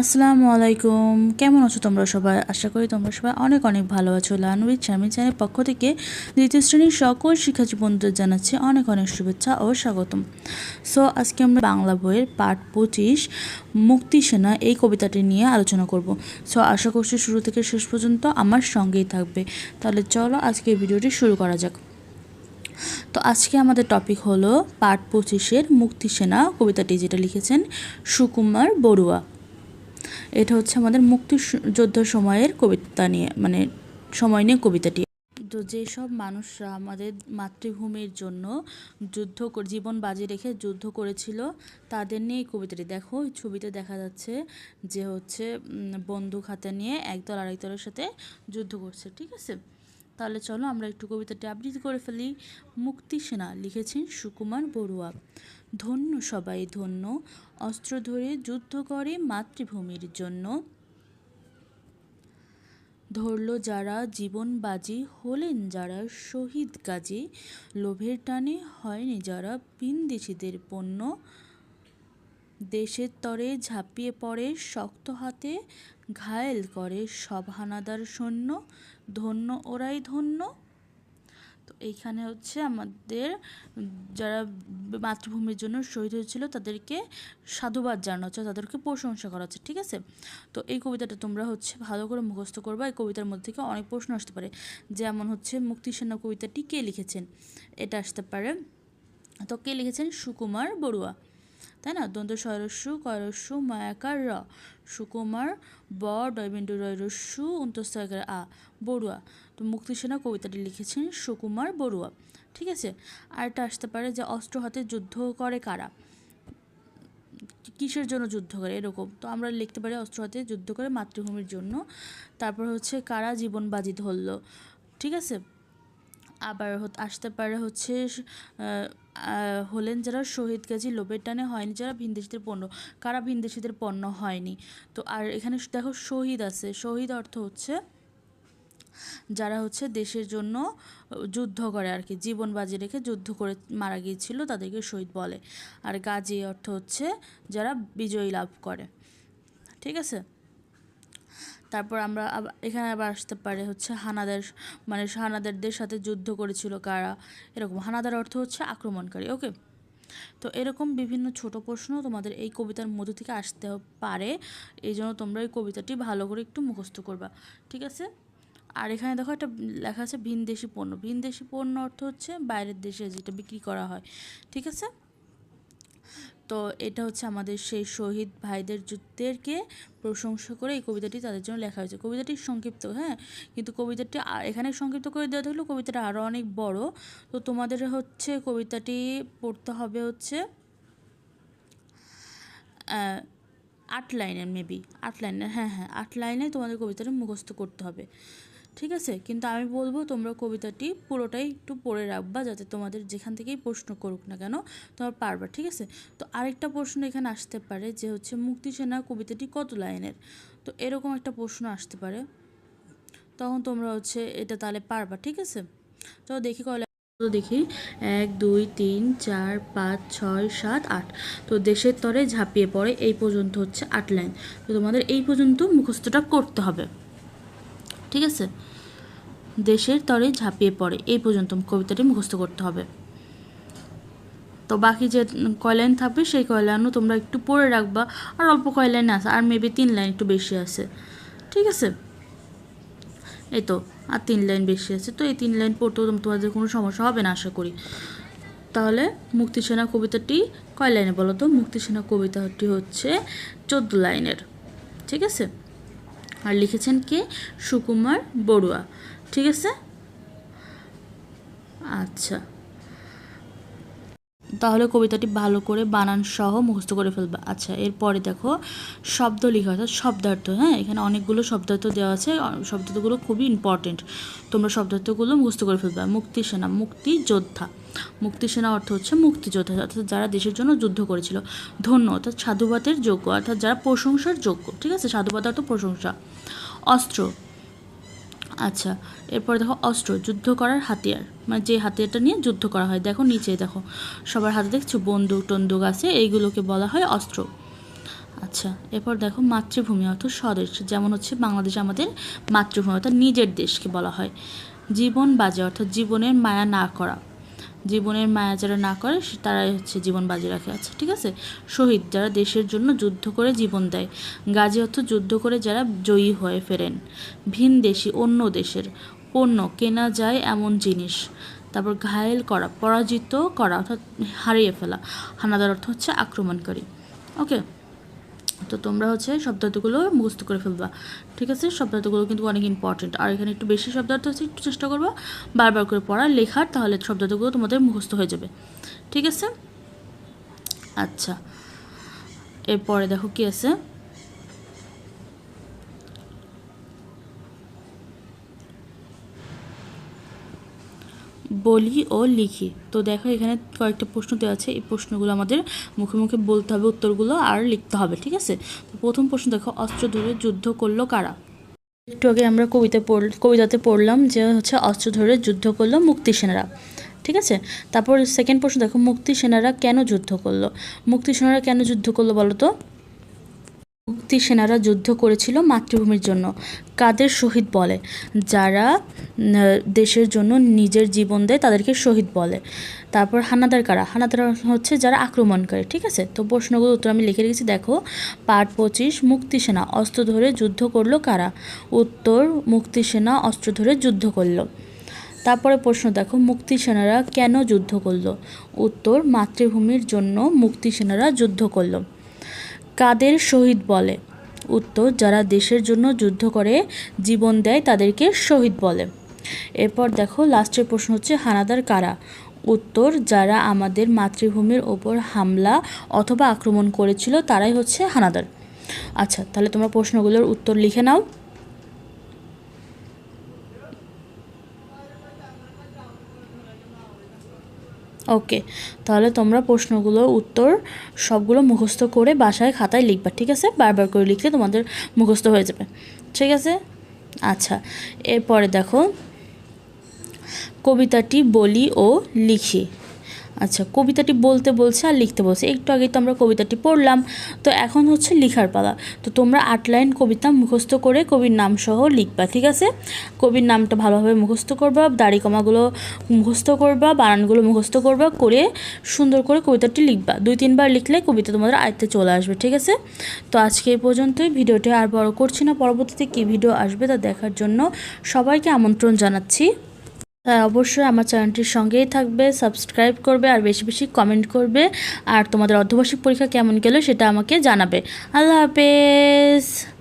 আসসালামু আলাইকুম। কেমন আছো তোমরা সবাই? আশা করি তোমরা সবাই অনেক অনেক ভালো আছো। লানুইচ স্বামী চ্যানেলের পক্ষ থেকে দ্বিতীয় শ্রেণির সকল শিক্ষার্থী বন্ধুদের জানাচ্ছি অনেক অনেক শুভেচ্ছা ও স্বাগতম। সো আজকে আমরা বাংলা বইয়ের পাঠ পঁচিশ, মুক্তি সেনা, এই কবিতাটি নিয়ে আলোচনা করব। সো আশা করছি শুরু থেকে শেষ পর্যন্ত আমার সঙ্গেই থাকবে। তাহলে চলো আজকের ভিডিওটি শুরু করা যাক। তো আজকে আমাদের টপিক হলো পাঠ পঁচিশের মুক্তি সেনা কবিতাটি, যেটা লিখেছেন সুকুমার বড়ুয়া। এটা হচ্ছে আমাদের মুক্তি যুদ্ধ সময়ের কবিতা নিয়ে মানে সময় নিয়ে কবিতাটি। তো যেসব মানুষরা আমাদের মাতৃভূমির জন্য যুদ্ধ জীবন বাজি রেখে যুদ্ধ করেছিল, তাদের নিয়ে কবিতাটি দেখো। ওই ছবিতে দেখা যাচ্ছে যে হচ্ছে বন্ধু খাতা নিয়ে একদল আরেকদলের সাথে যুদ্ধ করছে, ঠিক আছে? তাহলে চলো আমরা একটু কবিতাটি আবৃত্তি করে ফেলি। মুক্তি সেনা লিখেছেন সুকুমার বড়ুয়া। ধন্য সবাই ধন্য, অস্ত্র ধরে যুদ্ধ করে মাতৃভূমির জন্য। ধরল যারা জীবন বাজি, হলেন যারা শহীদ কাজী। লোভের টানে হয়নি যারা বিন্দেশিদের পণ্য। দেশের তরে ঝাঁপিয়ে পড়ে শক্ত হাতে ঘায়েল করে সব হানাদার সৈন্য, ধন্য ওরাই ধন্য। তো এইখানে হচ্ছে আমাদের যারা মাতৃভূমির জন্য শহীদ হয়েছিল তাদেরকে সাধুবাদ জানানো হচ্ছে, তাদেরকে প্রশংসা করা হচ্ছে, ঠিক আছে? তো এই কবিতাটা তোমরা হচ্ছে ভালো করে মুখস্থ করবা, এই কবিতার মধ্যে থেকে অনেক প্রশ্ন আসতে পারে। যেমন হচ্ছে মুক্তি সেনা কবিতাটি কে লিখেছেন? এটা আসতে পারে। তো কে লিখেছেন? সুকুমার বড়ুয়া। তাই না? দন্ত স্বরস্যু করস্যু মায়াকার, র। সুকুমার, ব, ডয়বিন্দু রয়রস্যু অন্তস্তয়কার আ, বড়ুয়া। তো মুক্তিসেনা কবিতাটি লিখেছেন সুকুমার বড়ুয়া। ঠিক আছে? আর এটা আসতে পারে যে অস্ত্র হাতে যুদ্ধ করে কারা? কিসের জন্য যুদ্ধ করে? এরকম। তো আমরা লিখতে পারি অস্ত্র হাতে যুদ্ধ করে মাতৃভূমির জন্য। তারপর হচ্ছে কারা জীবন বাজি ধরল? ঠিক আছে? আবার আসতে পারে হচ্ছে হলেন যারা শহীদ গাজী লোভের টানে হয়নি, যারা ভিনদেশিদের পণ্য, কারা ভিনদেশিদের পণ্য হয়নি। তো আর এখানে দেখো শহীদ আছে। শহীদ অর্থ হচ্ছে যারা হচ্ছে দেশের জন্য যুদ্ধ করে আর কি, জীবন বাজি রেখে যুদ্ধ করে মারা গিয়েছিল, তাদেরকে শহীদ বলে। আর গাজী অর্থ হচ্ছে যারা বিজয়ী লাভ করে। ঠিক আছে? তারপর আমরা এখানে আবার আসতে পারে হচ্ছে হানাদের মানে হানাদারদের সাথে যুদ্ধ করেছিল কারা, এরকম। হানাদার অর্থ হচ্ছে আক্রমণকারী, ওকে? তো এরকম বিভিন্ন ছোট প্রশ্ন তোমাদের এই কবিতার মধ্য থেকে আসতে পারে, এই জন্য তোমরা এই কবিতাটি ভালো করে একটু মুখস্থ করবা, ঠিক আছে? আর এখানে দেখো একটা লেখা আছে ভিনদেশি পণ্য। ভিনদেশি পণ্য অর্থ হচ্ছে বাইরের দেশে যেটা বিক্রি করা হয়, ঠিক আছে? তো এটা হচ্ছে আমাদের সেই শহীদ ভাইদের যুদ্ধেরকে প্রশংসা করে এই কবিতাটি তাদের জন্য লেখা হয়েছে। কবিতাটি সংক্ষিপ্ত হ্যাঁ? কিন্তু কবিতাটি এখানে সংক্ষিপ্ত করে দেওয়া থাকলেও কবিতাটা আরও অনেক বড়। তো তোমাদের হচ্ছে কবিতাটি পড়তে হবে হচ্ছে আট লাইনের মেবি, আট লাইনের হ্যাঁ হ্যাঁ আট লাইনে তোমাদের কবিতাটা মুখস্থ করতে হবে। ঠিক আছে? কিন্তু আমি বলব তোমরা কবিতাটি পুরোটাই একটু পড়ে রাখবা যাতে তোমাদের যেখান থেকেই প্রশ্ন করুক না কেন তোমরা পারবা, ঠিক আছে? তো আরেকটা প্রশ্ন এখানে আসতে পারে যে হচ্ছে মুক্তি সেনা কবিতাটি কত লাইনের? তো এরকম একটা প্রশ্ন আসতে পারে। তখন তোমরা হচ্ছে এটা তাহলে পারবা, ঠিক আছে? তো দেখি কয় তো দেখি। এক, দুই, তিন, চার, পাঁচ, ছয়, সাত, আট। তো দেশের তরে ঝাঁপিয়ে পড়ে এই পর্যন্ত হচ্ছে আট লাইন। তো তোমাদের এই পর্যন্ত মুখস্থটা করতে হবে। ঠিক আছে? দেশের তরে ঝাঁপিয়ে পড়ে। এই পর্যন্ত কবিতাটি মুখস্থ করতে হবে। তো বাকি যে কয় লাইন থাকবে, সেই কয় লাইনও তোমরা একটু পড়ে রাখবা। আর অল্প কয় লাইন আছে, আর মেবি তিন লাইন একটু বেশি আছে। ঠিক আছে? এই তো, আর তিন লাইন বেশি আছে। তো এই তিন লাইন পড়তেও তোম- তোমাদের কোনো সমস্যা হবে না, আশা করি। তাহলে মুক্তিসেনা কবিতাটি কয় লাইনে বলো তো? মুক্তিসেনা কবিতাটি হচ্ছে চোদ্দ লাইনের। ঠিক আছে? আর লিখেছেন কে? সুকুমার বড়ুয়া। ঠিক আছে? আচ্ছা। তাহলে কবিতাটি ভালো করে বানান সহ মুখস্থ করে ফেলবে। আচ্ছা এরপরে দেখো, শব্দ লেখা অর্থাৎ শব্দার্থ হ্যাঁ? এখানে অনেকগুলো শব্দার্থ দেওয়া আছে শব্দার্থগুলো খুবই ইম্পর্টেন্ট তোমরা শব্দার্থগুলো মুখস্থ করে ফেলবে। মুক্তি সেনা, মুক্তি যোদ্ধা। মুক্তি সেনা অর্থ হচ্ছে মুক্তিযোদ্ধা অর্থাৎ যারা দেশের জন্য যুদ্ধ করেছিল। ধন্য, অর্থাৎ সাধুবাদের যোগ্য, অর্থাৎ যারা প্রশংসার যোগ্য, ঠিক আছে? সাধুবাদ অর্থ প্রশংসা। অস্ত্র আচ্ছা এরপর দেখো অস্ত্র, যুদ্ধ করার হাতিয়ার। মানে যে হাতিয়ারটা নিয়ে যুদ্ধ করা হয়, দেখো নিচে দেখো। সবার হাতে দেখছ বন্দুক, টন্দুক আছে, এইগুলোকে বলা হয় অস্ত্র। আচ্ছা এরপর দেখো মাতৃভূমি অর্থ স্বদেশ, যেমন হচ্ছে বাংলাদেশ আমাদের মাতৃভূমি, অর্থাৎ নিজের দেশকে বলা হয়। জীবন বাজে, অর্থাৎ জীবনের মায়া না করা। জীবনের মায়া যারা না করে তারাই হচ্ছে জীবন বাজি রাখে। আছে ঠিক আছে? শহীদ যারা দেশের জন্য যুদ্ধ করে জীবন দেয়। গাজী অর্থ যুদ্ধ করে যারা জয়ী হয়ে ফেরেন। ভিন দেশি, অন্য দেশের। পণ্য কেনা যায় এমন জিনিস। তারপর ঘায়েল করা, পরাজিত করা, অর্থাৎ হারিয়ে ফেলা। হানাদার অর্থ হচ্ছে আক্রমণকারী। ওকে? তো তোমরা হচ্ছে শব্দার্থগুলো মুখস্থ করে ফেলবা। ঠিক আছে? শব্দার্থগুলো কিন্তু অনেক ইম্পর্টেন্ট আর এখানে একটু বেশি শব্দার্থ আছে, একটু চেষ্টা করবা বারবার করে পড়া, লেখার, তাহলে শব্দার্থগুলো তোমাদের মুখস্থ হয়ে যাবে। ঠিক আছে? আচ্ছা। এরপরে দেখো কি আছে? বলি ও লিখি। তো দেখো, এখানে কয়েকটা প্রশ্ন দেওয়া আছে। এই প্রশ্নগুলো আমাদের মুখে মুখে বলতে হবে, উত্তরগুলো আর লিখতে হবে, ঠিক আছে? তো প্রথম প্রশ্ন দেখো, অস্ত্র ধরে যুদ্ধ করল কারা? একটু আগে আমরা কবিতা পড়, কবিতাতে পড়লাম যে হচ্ছে অস্ত্র ধরে যুদ্ধ করল মুক্তি সেনারা ঠিক আছে? তারপর সেকেন্ড প্রশ্ন দেখো মুক্তি সেনারা কেন যুদ্ধ করল? মুক্তি সেনারা কেন যুদ্ধ করল বলো তো? মুক্তি সেনারা যুদ্ধ করেছিল মাতৃভূমির জন্য, কাদের শহীদ বলে? যারা দেশের জন্য নিজের জীবন দেয় তাদেরকে শহীদ বলে। তারপর হানাদার কারা? হানাদার হচ্ছে যারা আক্রমণকারী, ঠিক আছে? তো প্রশ্নগুলো উত্তর আমি লিখে রেখেছি, দেখো। পার্ট পঁচিশ, মুক্তি সেনা, অস্ত্র ধরে যুদ্ধ করল কারা? উত্তর, মুক্তি সেনা, অস্ত্র ধরে যুদ্ধ করল। তারপরে প্রশ্ন, দেখো, মুক্তি সেনারা কেন যুদ্ধ করল? উত্তর, মাতৃভূমির জন্য মুক্তি সেনারা যুদ্ধ করল। কাদের শহীদ বলে? উত্তর, যারা দেশের জন্য যুদ্ধ করে, জীবন দেয় তাদেরকে শহীদ বলে। এরপর দেখো লাস্টের প্রশ্ন হচ্ছে, হানাদার কারা? উত্তর, যারা আমাদের মাতৃভূমির ওপর হামলা অথবা আক্রমণ করেছিল, তারাই হচ্ছে হানাদার। আচ্ছা তাহলে তোমরা প্রশ্নগুলোর উত্তর লিখে নাও। ওকে তাহলে তোমরা প্রশ্নগুলোর উত্তর সবগুলো মুখস্থ করে বাসায় খাতায় লিখবা, ঠিক আছে? বারবার করে লিখলে তোমাদের মুখস্থ হয়ে যাবে। ঠিক আছে? আচ্ছা এরপরে দেখো। কবিতাটি বলি ও লিখি। আচ্ছা কবিতাটি বলতে বলছে আর লিখতে বলছে। একটু আগেই তো আমরা কবিতাটি পড়লাম। তো এখন হচ্ছে লিখার পালা। তো তোমরা আট লাইন কবিতা মুখস্থ করে কবির নাম সহ লিখবা, ঠিক আছে? কবির নামটা ভালোভাবে মুখস্থ করবা, দাড়ি কমাগুলো মুখস্থ করবা, বানানগুলো মুখস্থ করবা, করে সুন্দর করে কবিতাটি লিখবা। দুই, তিনবার লিখলে কবিতা তোমাদের আয়ত্তে চলে আসবে, ঠিক আছে? তো আজকে এই পর্যন্তই। ভিডিওটি আর বড় করছি না। পরবর্তীতে কী ভিডিও আসবে তা দেখার জন্য সবাইকে আমন্ত্রণ জানাচ্ছি। অবশ্যই আমার চ্যানেলটির সঙ্গেই থাকবে সাবস্ক্রাইব করবে আর বেশি বেশি কমেন্ট করবে। আর তোমাদের অর্ধবার্ষিক পরীক্ষা কেমন গেল সেটা আমাকে জানাবে। আল্লাহ হাফেজ।